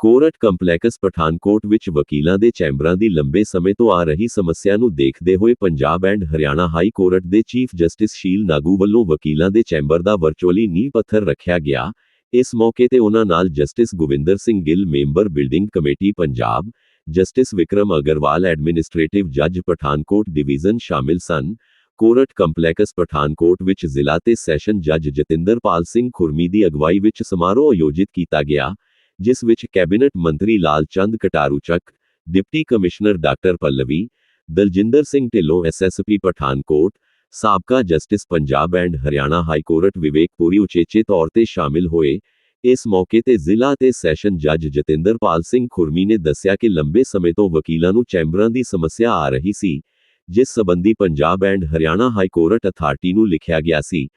Court complex Pathankot ਵਿੱਚ ਵਕੀਲਾਂ ਦੇ ਚੈਂਬਰਾਂ ਦੀ ਲੰਬੇ ਸਮੇਂ ਤੋਂ ਆ ਰਹੀ ਸਮੱਸਿਆ ਨੂੰ ਦੇਖਦੇ ਹੋਏ Punjab and Haryana high court ਦੇ ਚੀਫ ਜਸਟਿਸ ਸ਼ੀਲ ਨਾਗੂ ਵੱਲੋਂ ਵਕੀਲਾਂ ਦੇ ਚੈਂਬਰ ਦਾ ਵਰਚੁਅਲੀ ਨੀਂਹ ਪੱਥਰ ਰੱਖਿਆ ਗਿਆ। ਇਸ ਮੌਕੇ ਤੇ ਉਹਨਾਂ ਨਾਲ justice Govinder Singh Gill, member building committee Punjab, justice Vikram Agarwal, administrative ਜੱਜ ਪਠਾਨਕੋਟ ਡਿਵੀਜ਼ਨ ਸ਼ਾਮਿਲ ਸਨ। ਕੋਰਟ ਕੰਪਲੈਕਸ ਪਠਾਨਕੋਟ ਵਿੱਚ ਜ਼ਿਲ੍ਹਾ ਤੇ ਸੈਸ਼ਨ ਜੱਜ ਜਤਿੰਦਰਪਾਲ ਸਿੰਘ ਖੁਰਮੀ ਦੀ ਅਗਵਾਈ ਵਿੱਚ ਸਮਾਰੋਹ ਆਯੋਜਿਤ ਕੀਤਾ ਗਿਆ। ਜਿਸ ਵਿੱਚ ਕੈਬਨਿਟ ਮੰਤਰੀ Lal Chand Kataruchak deputy commissioner doctor Pallavi, Daljinder Singh Dhillon SSP Pathankot, ਸਾਬਕਾ justice Punjab and Haryana high court Vivek Puri ਉਚੇਚੇ ਤੌਰ ਤੇ ਸ਼ਾਮਿਲ ਹੋਏ। ਇਸ ਮੌਕੇ ਤੇ ਜ਼ਿਲ੍ਹਾ ਤੇ ਸੈਸ਼ਨ ਜੱਜ ਜਤਿੰਦਰਪਾਲ ਸਿੰਘ ਖੁਰਮੀ ਨੇ ਦੱਸਿਆ ਕਿ ਲੰਬੇ ਸਮੇਂ ਤੋਂ ਵਕੀਲਾਂ ਨੂੰ ਚੈਂਬਰਾਂ ਦੀ ਸਮੱਸਿਆ ਆ ਰਹੀ ਸੀ, ਜਿਸ ਸਬੰਧੀ Punjab and Haryana high court authority ਨੂੰ ਲਿਖਿਆ ਗਿਆ ਸੀ।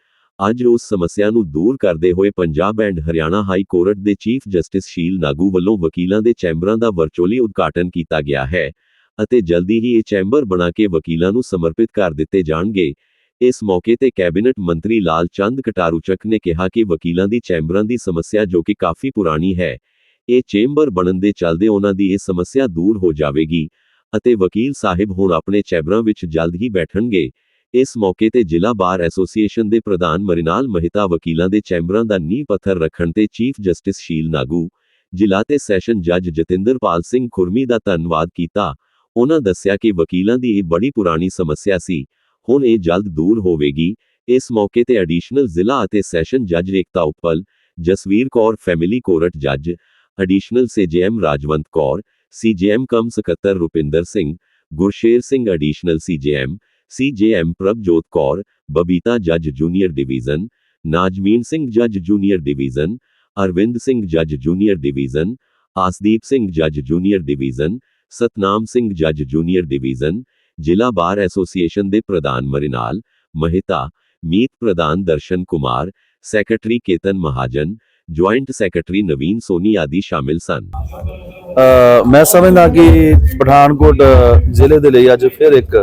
ਅੱਜ ਉਸ ਸਮੱਸਿਆ ਨੂੰ ਦੂਰ ਕਰਦੇ ਹੋਏ Punjab and Haryana high court ਦੇ ਚੀਫ ਜਸਟਿਸ ਸ਼ੀਲ ਨਾਗੂ ਵੱਲੋਂ ਵਕੀਲਾਂ ਦੇ ਚੈਂਬਰਾਂ ਦਾ ਵਰਚੁਅਲੀ ਉਦਘਾਟਨ ਕੀਤਾ ਗਿਆ ਹੈ ਅਤੇ ਜਲਦੀ ਹੀ ਇਹ ਚੈਂਬਰ ਬਣਾ ਕੇ ਵਕੀਲਾਂ ਨੂੰ ਸਮਰਪਿਤ ਕਰ ਦਿੱਤੇ ਜਾਣਗੇ। ਇਸ ਮੌਕੇ ਤੇ ਕੈਬਨਿਟ ਮੰਤਰੀ ਲਾਲ ਚੰਦ ਕਟਾਰੂਚੱਕ ਨੇ ਕਿਹਾ ਕਿ ਵਕੀਲਾਂ ਦੀ ਚੈਂਬਰਾਂ ਦੀ ਸਮੱਸਿਆ ਜੋ ਕਿ ਕਾਫੀ ਪੁਰਾਣੀ ਹੈ, ਇਹ ਚੈਂਬਰ ਬਣਨ ਦੇ ਚੱਲਦੇ ਉਹਨਾਂ ਦੀ ਇਹ ਸਮੱਸਿਆ ਦੂਰ ਹੋ ਜਾਵੇਗੀ ਅਤੇ ਵਕੀਲ ਸਾਹਿਬ ਹੁਣ ਆਪਣੇ ਚੈਂਬਰਾਂ ਵਿੱਚ ਜਲਦ ਹੀ ਬੈਠਣਗੇ। ਇਸ ਮੌਕੇ ਤੇ ਜ਼ਿਲ੍ਹਾ ਬਾਰ ਐਸੋਸੀਏਸ਼ਨ ਦੇ ਪ੍ਰਧਾਨ ਮਰਿਨਾਲ ਮਹਿਤਾ ਵਕੀਲਾਂ ਦੇ ਚੈਂਬਰਾਂ ਦਾ ਨੀਂਹ ਪੱਥਰ ਰੱਖਣ ਤੇ ਚੀਫ ਜਸਟਿਸ ਸ਼ੀਲ ਨਾਗੂ, ਜ਼ਿਲ੍ਹਾ ਤੇ ਸੈਸ਼ਨ ਜੱਜ ਜਤਿੰਦਰਪਾਲ ਸਿੰਘ ਖੁਰਮੀ ਦਾ ਧੰਨਵਾਦ ਕੀਤਾ। ਉਹਨਾਂ ਦੱਸਿਆ ਕਿ ਵਕੀਲਾਂ ਦੀ ਇਹ ਬੜੀ ਪੁਰਾਣੀ ਸਮੱਸਿਆ ਸੀ, ਹੁਣ ਇਹ ਜਲਦ ਦੂਰ ਹੋਵੇਗੀ। ਇਸ ਮੌਕੇ ਤੇ ਐਡੀਸ਼ਨਲ ਜ਼ਿਲ੍ਹਾ ਅਤੇ ਸੈਸ਼ਨ ਜੱਜ ਰੇਖਤਾ ਉਪਲ, ਜਸਵੀਰ ਕੌਰ, ਫੈਮਿਲੀ ਕੋਰਟ ਜੱਜ, additional CGM Rajwant Kaur, CGM ਕਮ ਸਕੱਤਰ Rupinder Singh, Gursher Singh additional CGM CGM Prabhjot Kaur Babita ਜੱਜ ਜੂਨੀਅਰ ਡਿਵੀਜ਼ਨ ਨਾਜਮੀਨ ਸਿੰਘ ਜੱਜ ਜੂਨੀਅਰ ਡਿਵੀਜ਼ਨ ਅਰਵਿੰਦ ਸਿੰਘ ਜੱਜ ਜੂਨੀਅਰ ਡਿਵੀਜ਼ਨ ਆਸਦੀਪ ਸਿੰਘ ਜੱਜ ਜੂਨੀਅਰ ਡਿਵੀਜ਼ਨ ਸਤਨਾਮ ਸਿੰਘ ਜੱਜ ਜੂਨੀਅਰ ਡਿਵੀਜ਼ਨ ਜ਼ਿਲ੍ਹਾ ਬਾਰ ਐਸੋਸੀਏਸ਼ਨ ਦੇ ਪ੍ਰਧਾਨ ਮਰਿਨਾਲ ਮਹਿਤਾ ਮੀਤ ਪ੍ਰਧਾਨ Darshan Kumar secretary Ketan Mahajan joint secretary Naveen Soni ਆਦਿ ਸ਼ਾਮਿਲ ਸਨ। ਮੈਂ ਸਮਝਦਾ ਕਿ ਪਠਾਨਕੋਟ ਜ਼ਿਲ੍ਹੇ ਦੇ ਲਈ ਅੱਜ ਫਿਰ ਇੱਕ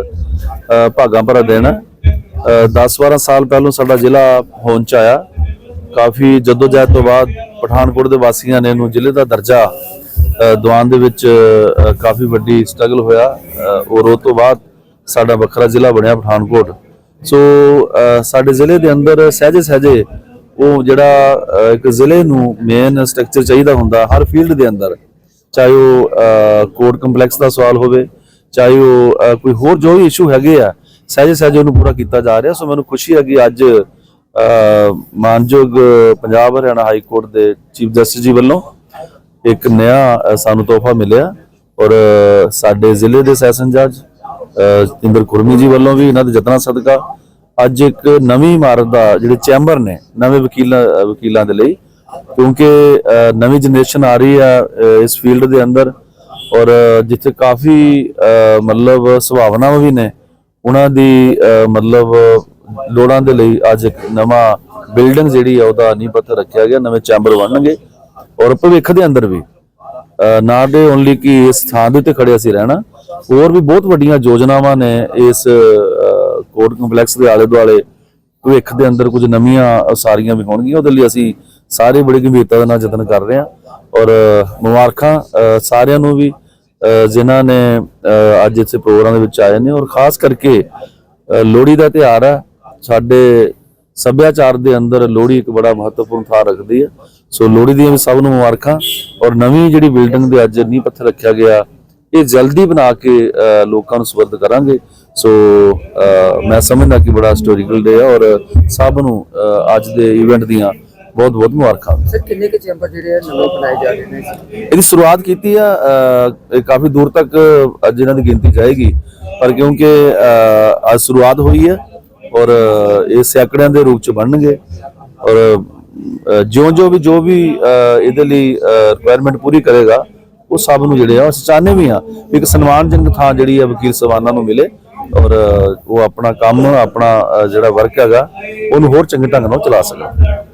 ਭਾਗਾਂ ਭਰਾ ਦਿਨ ਹੈ 10-12 ਸਾਲ ਪਹਿਲਾਂ ਸਾਡਾ ਜ਼ਿਲ੍ਹਾ ਹੋਂਦ ਚ ਆਇਆ। ਕਾਫੀ ਜਦੋਜਹਿਦ ਤੋਂ ਬਾਅਦ ਪਠਾਨਕੋਟ ਦੇ ਵਾਸੀਆਂ ਨੇ ਇਹਨੂੰ ਜ਼ਿਲ੍ਹੇ ਦਾ ਦਰਜਾ ਅ, ਦੇ ਵਿੱਚ ਕਾਫੀ ਵੱਡੀ ਸਟਰਗਲ ਹੋਇਆ। ਔਰ ਉਹ ਤੋਂ ਬਾਅਦ ਸਾਡਾ ਵੱਖਰਾ ਜ਼ਿਲ੍ਹਾ ਬਣਿਆ ਪਠਾਨਕੋਟ। ਸੋ ਸਾਡੇ ਜ਼ਿਲ੍ਹੇ ਦੇ ਅੰਦਰ ਸਹਜੇ ਸਹਜੇ ਉਹ ਜਿਹੜਾ ਇੱਕ ਜ਼ਿਲ੍ਹੇ ਨੂੰ ਮੇਨ ਸਟਰਕਚਰ ਚਾਹੀਦਾ ਹੁੰਦਾ ਹਰ ਫੀਲਡ ਦੇ ਅੰਦਰ। ਚਾਹੇ ਉਹ ਕੋਰਟ ਕੰਪਲੈਕਸ ਦਾ ਸਵਾਲ ਹੋਵੇ ਚਾਹੇ ਉਹ ਕੋਈ ਹੋਰ ਜੋ ਵੀ ਇਸ਼ੂ ਹੈਗੇ ਆ, ਸਹਿਜੇ ਸਹਿਜੇ ਉਹਨੂੰ ਪੂਰਾ ਕੀਤਾ ਜਾ ਰਿਹਾ। ਸੋ ਮੈਨੂੰ ਖੁਸ਼ੀ ਹੈ ਕਿ ਅੱਜ ਮਾਨਯੋਗ ਪੰਜਾਬ ਹਰਿਆਣਾ ਹਾਈ ਕੋਰਟ ਦੇ ਚੀਫ ਜਸਟਿਸ ਜੀ ਵੱਲੋਂ ਇੱਕ ਨਇਆ ਸਾਨੂੰ ਤੋਹਫਾ ਮਿਲਿਆ। ਔਰ ਸਾਡੇ ਜ਼ਿਲ੍ਹੇ ਦੇ ਸੈਸ਼ਨ ਜੱਜ ਇੰਦਰ ਕੁਰਮੀ ਜੀ ਵੱਲੋਂ ਵੀ ਇਹਨਾਂ ਦੇ ਯਤਨਾਂ ਸਦਕਾ ਅੱਜ ਇੱਕ ਨਵੀਂ ਇਮਾਰਤ ਦਾ ਜਿਹੜੇ ਚੈਂਬਰ ਨੇ, ਨਵੇਂ ਵਕੀਲਾਂ ਵਕੀਲਾਂ ਦੇ ਲਈ, ਕਿਉਂਕਿ ਨਵੀਂ ਜਨਰੇਸ਼ਨ ਆ ਰਹੀ ਹੈ ਇਸ ਫੀਲਡ ਦੇ ਅੰਦਰ ਔਰ ਜਿੱਥੇ ਕਾਫੀ ਅ, ਮਤਲਬ ਸੁਭਾਵਨਾਵਾਂ ਵੀ ਨੇ ਉਹਨਾਂ ਦੀ ਅ, ਮਤਲਬ ਲੋੜਾਂ ਦੇ ਲਈ ਅੱਜ ਇੱਕ ਨਵਾਂ ਬਿਲਡਿੰਗ ਜਿਹੜੀ ਆ ਉਹਦਾ ਨੀਂਹ ਪੱਥਰ ਰੱਖਿਆ ਗਿਆ ਨਵੇਂ ਚੈਂਬਰ ਬਣਨਗੇ ਔਰ ਭਵਿੱਖ ਦੇ ਅੰਦਰ ਵੀ। ਨਾ ਦੇ ਓਨਲੀ ਕਿ ਇਸ ਥਾਂ ਦੇ ਉੱਤੇ ਖੜੇ ਅਸੀਂ ਰਹਿਣਾ ਹੋਰ ਵੀ ਬਹੁਤ ਵੱਡੀਆਂ ਯੋਜਨਾਵਾਂ ਨੇ ਇਸ ਕੋਰਟ ਕੰਪਲੈਕਸ ਦੇ ਆਲੇ ਦੁਆਲੇ ਭਵਿੱਖ ਦੇ ਅੰਦਰ ਕੁਝ ਨਵੀਆਂ ਉਸਾਰੀਆਂ ਵੀ ਹੋਣਗੀਆਂ ਉਹਦੇ ਲਈ ਅਸੀਂ ਸਾਰੇ ਬੜੀ ਗੰਭੀਰਤਾ ਦੇ ਨਾਲ ਯਤਨ ਕਰ ਰਹੇ ਹਾਂ। ਔਰ ਮੁਬਾਰਕਾਂ ਸਾਰਿਆਂ ਨੂੰ ਵੀ ਅ, ਜਿਨ੍ਹਾਂ ਨੇ ਅੱਜ ਇੱਥੇ ਪ੍ਰੋਗਰਾਮ ਦੇ ਵਿੱਚ ਆਏ ਨੇ ਔਰ ਖਾਸ ਕਰਕੇ ਲੋਹੜੀ ਦਾ ਤਿਉਹਾਰ ਹੈ ਸਾਡੇ ਸੱਭਿਆਚਾਰ ਦੇ ਅੰਦਰ ਲੋਹੜੀ ਇੱਕ ਬੜਾ ਮਹੱਤਵਪੂਰਨ ਥਾਂ ਰੱਖਦੀ ਹੈ ਸੋ ਲੋਹੜੀ ਦੀਆਂ ਵੀ ਸਭ ਨੂੰ ਮੁਬਾਰਕਾਂ ਔਰ ਨਵੀਂ ਜਿਹੜੀ ਬਿਲਡਿੰਗ ਦੇ ਅੱਜ ਨੀਂਹ ਪੱਥਰ ਰੱਖਿਆ ਗਿਆ ਇਹ ਜਲਦੀ ਬਣਾ ਕੇ ਲੋਕਾਂ ਨੂੰ ਸਪਰਦ ਕਰਾਂਗੇ। ਸੋ ਮੈਂ ਸਮਝਦਾ ਕਿ ਬੜਾ ਹਿਸਟੋਰੀਕਲ ਡੇ ਹੈ ਔਰ ਸਭ ਨੂੰ ਅੱਜ ਦੇ ਇਵੈਂਟ ਦੀਆਂ ਬਹੁਤ ਬਹੁਤ ਮੁਬਾਰਕਾਂ। ਸਰ ਕਿੰਨੇ ਕੁ ਚੈਂਬਰ ਜਿਹੜੇ ਆ ਨਵੇਂ ਬਣਾਏ ਜਾ ਰਹੇ ਨੇ? ਇਹਦੀ ਸ਼ੁਰੂਆਤ ਕੀਤੀ ਆ ਕਾਫੀ ਦੂਰ ਤੱਕ ਅੱਜ ਇਹਨਾਂ ਦੀ ਗਿਣਤੀ ਜਾਏਗੀ। ਪਰ ਕਿਉਂਕਿ ਅੱਜ ਸ਼ੁਰੂਆਤ ਹੋਈ ਹੈ ਔਰ ਇਹ ਸੈਂਕੜਿਆਂ ਦੇ ਰੂਪ ਚ ਬਣਨਗੇ। ਔਰ ਜਿਉਂ ਜਿਉਂ ਵੀ ਜੋ ਵੀ ਇਹਦੇ ਲਈ ਰਿਕੁਆਇਰਮੈਂਟ ਪੂਰੀ ਕਰੇਗਾ ਉਹ ਸਭ ਨੂੰ ਜਿਹੜੇ ਆ ਅਸੀਂ ਚਾਹੁੰਦੇ ਵੀ ਆ ਇੱਕ ਸਨਮਾਨਜਨਕ ਥਾਂ ਜਿਹੜੀ ਆ ਵਕੀਲ ਸਵਾਨਾ ਨੂੰ ਮਿਲੇ ਔਰ ਉਹ ਆਪਣਾ ਕੰਮ ਆਪਣਾ ਜਿਹੜਾ ਵਰਕ ਹੈਗਾ ਉਹਨੂੰ ਹੋਰ ਚੰਗੇ ਢੰਗ ਨਾਲ ਚਲਾ ਸਕਣ।